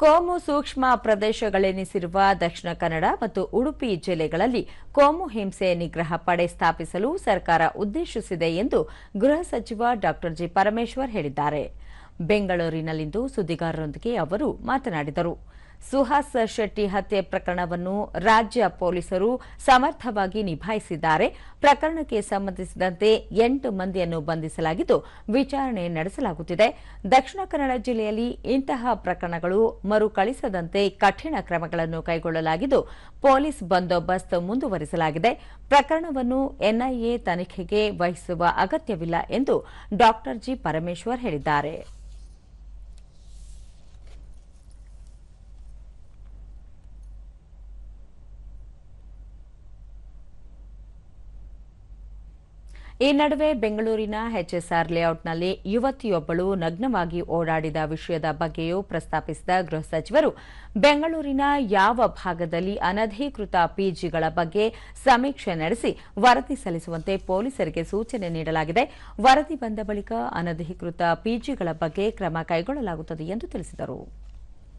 ಕೋಮು ಸೂಕ್ಷ್ಮ ಪ್ರದೇಶಗಳೆನಿಸಿರುವ ದಕ್ಷಿಣ ಕನ್ನಡ ಮತ್ತು ಉಡುಪಿ ಜಿಲ್ಲೆಗಳಲ್ಲಿ ಕೋಮು ಹಿಂಸೆ ನಿಗ್ರಹ ಪಡೆ ಸ್ಥಾಪಿಸಲು ಸರ್ಕಾರ ಉದ್ದೇಶಿಸಿದೆ ಎಂದು ಗೃಹ ಸಚಿವ ಡಾ ಜಿ ಪರಮೇಶ್ವರ್ ಹೇಳಿದ್ದಾರೆ. ಬೆಂಗಳೂರಿನಲ್ಲಿಂದು ಸುದ್ದಿಗಾರರೊಂದಿಗೆ ಅವರು ಮಾತನಾಡಿದರು. ಸುಹಾಸ್ ಶೆಟ್ಟಿ ಹತ್ಯೆ ಪ್ರಕರಣವನ್ನು ರಾಜ್ಯ ಪೊಲೀಸರು ಸಮರ್ಥವಾಗಿ ನಿಭಾಯಿಸಿದ್ದಾರೆ. ಪ್ರಕರಣಕ್ಕೆ ಸಂಬಂಧಿಸಿದಂತೆ ಎಂಟು ಮಂದಿಯನ್ನು ಬಂಧಿಸಲಾಗಿದ್ದು, ವಿಚಾರಣೆ ನಡೆಸಲಾಗುತ್ತಿದೆ. ದಕ್ಷಿಣ ಕನ್ನಡ ಜಿಲ್ಲೆಯಲ್ಲಿ ಇಂತಹ ಪ್ರಕರಣಗಳು ಮರುಕಳಿಸದಂತೆ ಕಠಿಣ ಕ್ರಮಗಳನ್ನು ಕೈಗೊಳ್ಳಲಾಗಿದ್ದು, ಪೊಲೀಸ್ ಬಂದೋಬಸ್ತ್ ಮುಂದುವರಿಸಲಾಗಿದೆ. ಪ್ರಕರಣವನ್ನು ಎನ್ಐಎ ತನಿಖೆಗೆ ವಹಿಸುವ ಅಗತ್ಯವಿಲ್ಲ ಎಂದು ಡಾ ಜಿ ಪರಮೇಶ್ವರ್ ಹೇಳಿದ್ದಾರೆ. ಈ ನಡುವೆ ಬೆಂಗಳೂರಿನ ಎಚ್ಎಸ್ಆರ್ ಲೇಔಟ್ನಲ್ಲಿ ಯುವತಿಯೊಬ್ಬಳು ನಗ್ನವಾಗಿ ಓಡಾಡಿದ ವಿಷಯದ ಬಗ್ಗೆಯೂ ಪ್ರಸ್ತಾಪಿಸಿದ ಗೃಹ ಸಚಿವರು, ಬೆಂಗಳೂರಿನ ಯಾವ ಭಾಗದಲ್ಲಿ ಅನಧಿಕೃತ ಪಿಜಿಗಳ ಬಗ್ಗೆ ಸಮೀಕ್ಷೆ ನಡೆಸಿ ವರದಿ ಸಲ್ಲಿಸುವಂತೆ ಪೊಲೀಸರಿಗೆ ಸೂಚನೆ ನೀಡಲಾಗಿದೆ. ವರದಿ ಬಂದ ಬಳಿಕ ಅನಧಿಕೃತ ಪಿಜಿಗಳ ಬಗ್ಗೆ ಕ್ರಮ ಕೈಗೊಳ್ಳಲಾಗುತ್ತದೆ ಎಂದು ತಿಳಿಸಿದರು.